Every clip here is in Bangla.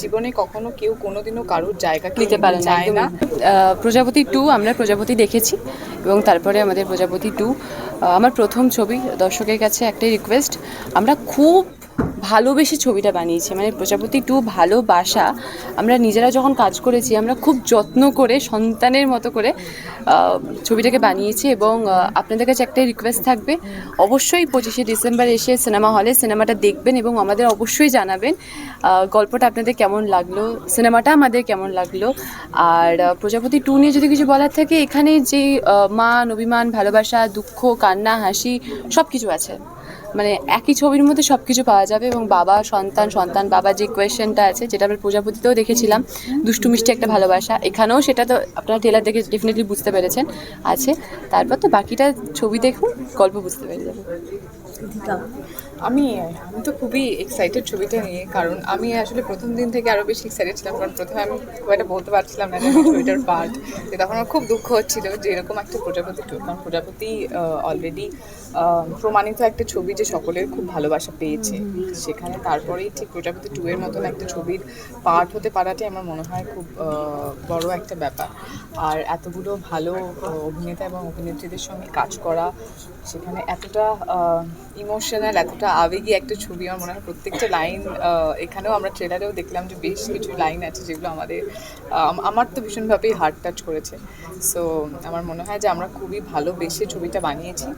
জীবনে কখনো কেউ কোনোদিনও কারোর জায়গা নিতে পারে না চায় না। প্রজাপতি টু আমরা প্রজাপতি দেখেছি এবং তারপরে আমাদের প্রজাপতি টু আমার প্রথম ছবি দর্শকের কাছে একটাই রিকোয়েস্ট আমরা খুব ভালোবেসে ছবিটা বানিয়েছি। মানে প্রজাপতি টু ভালোবাসা আমরা নিজেরা যখন কাজ করেছি, আমরা খুব যত্ন করে, সন্তানের মতো করে ছবিটাকে বানিয়েছি এবং আপনাদের কাছে একটাই রিকোয়েস্ট থাকবে, অবশ্যই পঁচিশে ডিসেম্বর এসে সিনেমা হলে সিনেমাটা দেখবেন এবং আমাদের অবশ্যই জানাবেন গল্পটা আপনাদের কেমন লাগল সিনেমাটা আমাদের কেমন লাগল, আর প্রজাপতি টু নিয়ে যদি কিছু বলার থাকে, এখানে যে মান অভিমান ভালোবাসা, দুঃখ, কান্না, হাসি সব কিছু আছে। মানে একই ছবির মধ্যে সব কিছু পাওয়া যাবে এবং বাবা, সন্তান সন্তান বাবা যে কোয়েশ্চেনটা আছে, যেটা আমরা প্রজাপতিতেও দেখেছিলাম, দুষ্টু মিষ্টি একটা ভালোবাসা। এখানেও সেটা তো আপনারা টেলার দেখে ডেফিনেটলি বুঝতে পেরেছেন, আছে। তারপর তো বাকিটা ছবি দেখুন, গল্প বুঝতে পেরে আমি আমি তো খুবই এক্সাইটেড ছবিটা নিয়ে, কারণ আমি আসলে প্রথম দিন থেকে আরও বেশি এক্সাইটেড ছিলাম, কারণ প্রথমে আমি খুব একটা বলতে পারছিলাম না ছবিটার পার্ট যে তখন আমার খুব দুঃখ হচ্ছিল যে এরকম একটা প্রজাপতি, কারণ প্রজাপতি অলরেডি প্রমাণিত একটা ছবি যে সকলের খুব ভালোবাসা পেয়েছে। সেখানে তারপরেই ঠিক প্রজাপতি টু এর মতন একটা ছবির পার্ট হতে পারাটাই আমার মনে হয় খুব বড় একটা ব্যাপার। আর এতগুলো ভালো অভিনেতা এবং অভিনেত্রীদের সঙ্গে কাজ করা, সেখানে এতটা ইমোশনাল এতটা আবেগী একটা ছবি আমার মনে হয় প্রত্যেকটা লাইন এখানেও আমরা ট্রেলারেও দেখলাম যে বেশ কিছু লাইন আছে যেগুলো আমাদের আমার তো ভীষণভাবেই হার্ট টাচ করেছে। সো আমার মনে হয় যে আমরা খুবই ভালোবেসে ছবিটা বানিয়েছি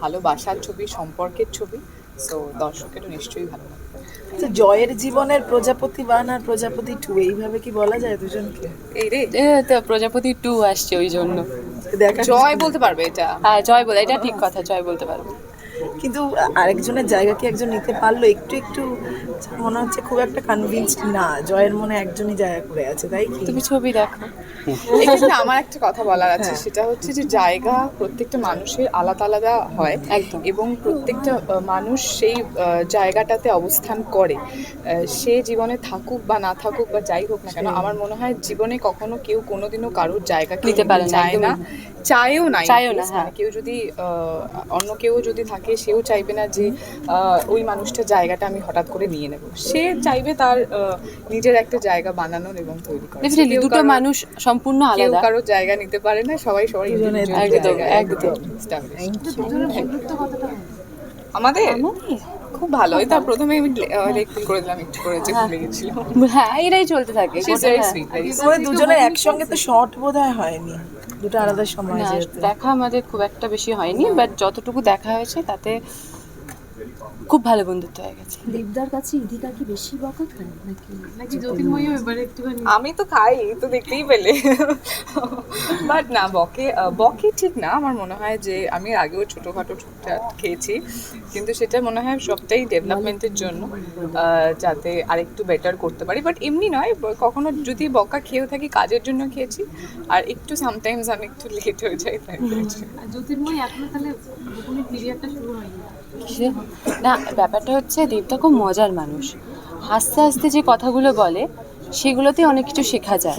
ভালোবাসার ছবি সম্পর্কের ছবি। সো দর্শকেরও নিশ্চয়ই ভালো লাগবে। আচ্ছা, জয়ের জীবনের প্রজাপতি ওয়ান আর প্রজাপতি টু এইভাবে কি বলা যায় দুজনকে? এই রে প্রজাপতি টু আসছে ওই জন্য। দেখা জয় বলতে পারবে এটা? হ্যাঁ জয় বলে এটা ঠিক কথা জয় বলতে পারব। কিন্তু আরেকজনের জায়গা কি একজন নিতে পারল? একটু একটু মনে হচ্ছে খুব একটা কনভিন্সড না। জয়ের মনে একজনই জায়গা করে আছে তাই কি? তুমি ছবি দেখো। এখানে আমার একটা কথা বলার আছে সেটা হচ্ছে যে জায়গা প্রত্যেকটা মানুষের আলাদা আলাদা হয় একদম। এবং প্রত্যেকটা মানুষ সেই জায়গাটাতে অবস্থান করে। সে জীবনে থাকুক বা না থাকুক বা যাই হোক না কেন আমার মনে হয় জীবনে কখনো কেউ কোনোদিনও কারোর জায়গা নিতে পারে না, চায় না। চায়ও না চায়ও না, হ্যাঁ। মানে কেউ যদি আহ, অন্য কেউ যদি থাকে সেও চাইবে না যে আহ, ওই মানুষটার জায়গাটা আমি হঠাৎ করে নিয়ে নেব। সে চাইবে তার নিজের একটা জায়গা বানানোর এবং তৈরি করার। দুটো মানুষ সম্পূর্ণ কেউ আলাদা। কারও জায়গা নিতে পারে না সবাই সবাই একদম, একদম। আমাদের? খুব ভালো। ওই তার প্রথমে আমি লেগ করে দিলাম একটু করে যে ভুলে গেছিলাম হ্যাঁ এরাই চলতে থাকে। হ্যাঁ। তোমাদের দুজনের একসঙ্গে তো শর্ট বোধহয় হয়নি। দুটো আলাদা সময় দেখা আমাদের খুব একটা বেশি হয়নি বাট যতটুকু দেখা হয়েছে তাতে খুব ভালো বন্ধুত্ব হয়ে গেছে। দেবদার কাছে ইধিকা কি বেশি বকা খায় নাকি? নাকি জ্যোতির্ময় এবারে একটুখানি? আমি তো খাই এই তো দেখতেই পেলে। বাট না বকে বকে ঠিক না। আমার মনে হয় যে আমি আগেও ছোটোখাটো টুকটাক খেয়েছি। কিন্তু সেটা মনে হয় সবটাই ডেভেলপমেন্টের জন্য যাতে আরেকটু বেটার করতে পারি। বাট এমনি নয় কখনো যদি বকা খেয়েও থাকি কাজের জন্য খেয়েছি। আর একটু সামটাইমস আমি একটু লেট হয়ে যাই তাই জ্যোতির্ময় এখনও তাহলে পিরিয়ডটা শুরু হয়নি? না ব্যাপারটা হচ্ছে দেবদা খুব মজার মানুষ। হাসতে হাসতে যে কথাগুলো বলে সেগুলোতে অনেক কিছু শেখা যায়।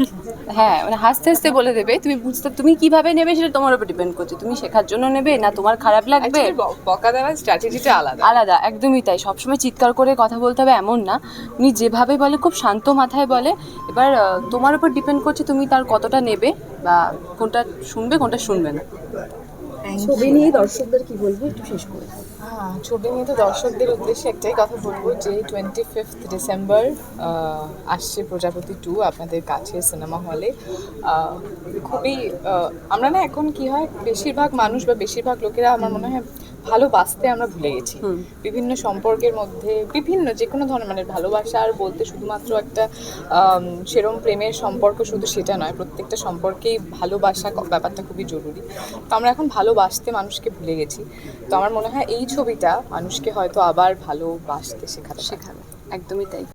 হ্যাঁ মানে হাসতে হাসতে বলে দেবে তুমি বুঝতে তুমি কীভাবে নেবে সেটা তোমার উপর ডিপেন্ড করছে। তুমি শেখার জন্য নেবে না তোমার খারাপ লাগবে? বকা দেওয়ার স্ট্র্যাটেজিটা আলাদা। আলাদা একদমই তাই। সবসময় চিৎকার করে কথা বলতে হবে এমন না। উনি যেভাবে বলে খুব শান্ত মাথায় বলে। এবার তোমার উপর ডিপেন্ড করছে তুমি তার কতটা নেবে বা কোনটা শুনবে কোনটা শুনবে না। ছবি নিয়ে দর্শকদের কি বলব? একটু শেষ করে হ্যাঁ ছবি নিয়ে তো দর্শকদের উদ্দেশ্যে একটাই কথা বলব যে টোয়েন্টি ফিফথ ডিসেম্বর আসছে প্রজাপতি টু আপনাদের কাছে সিনেমা হলে খুবই আমরা না এখন কি হয় বেশিরভাগ মানুষ বা বেশিরভাগ লোকেরা আমার মনে হয় ভালোবাসতে আমরা ভুলে গেছি। বিভিন্ন সম্পর্কের মধ্যে বিভিন্ন যে কোনো ধরনের মানে ভালোবাসা আর বলতে শুধুমাত্র একটা সেরম প্রেমের সম্পর্ক শুধু সেটা নয় প্রত্যেকটা সম্পর্কেই ভালোবাসা ব্যাপারটা খুবই জরুরি। তো আমরা এখন ভালোবাসতে মানুষকে ভুলে গেছি। তো আমার মনে হয় এই ছবিটা মানুষকে হয়তো আবার ভালোবাসতে শেখাতে শেখাবে। একদমই তাই।